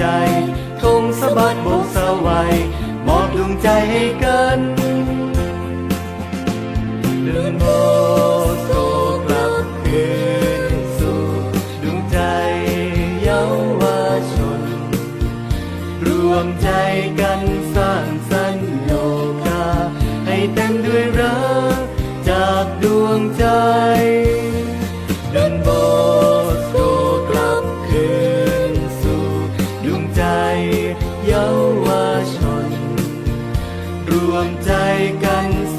ใจธงสะบัดโบกสวัยมอบดวงใจให้กันเดินโบกโตกลับคืนสู่ดวงใจเยาวชน รวมใจกันสร้างสรรโยกาให้เต็มด้วยรักจากดวงใจ รวมใจกัน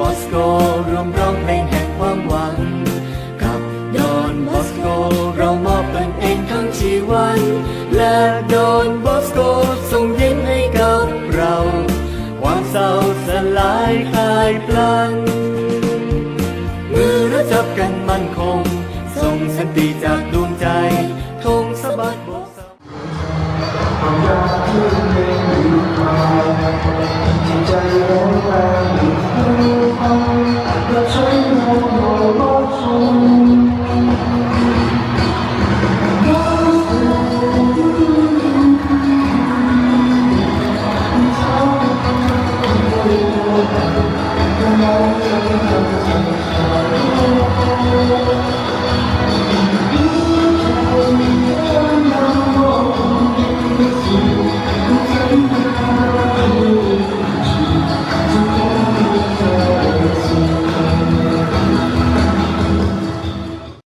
บอสโกรวมร้องเพลงแห่งความหวัง กับดอนบอสโกเรามอบตนเองทั้งชีวัน และดอนบอสโกส่งยิ้มให้กับเรา ความเศร้าสลายคลายพลันมือเราจับกันมั่นคง ส่งสันติจากดวงใจธงสะบัดโบกสะ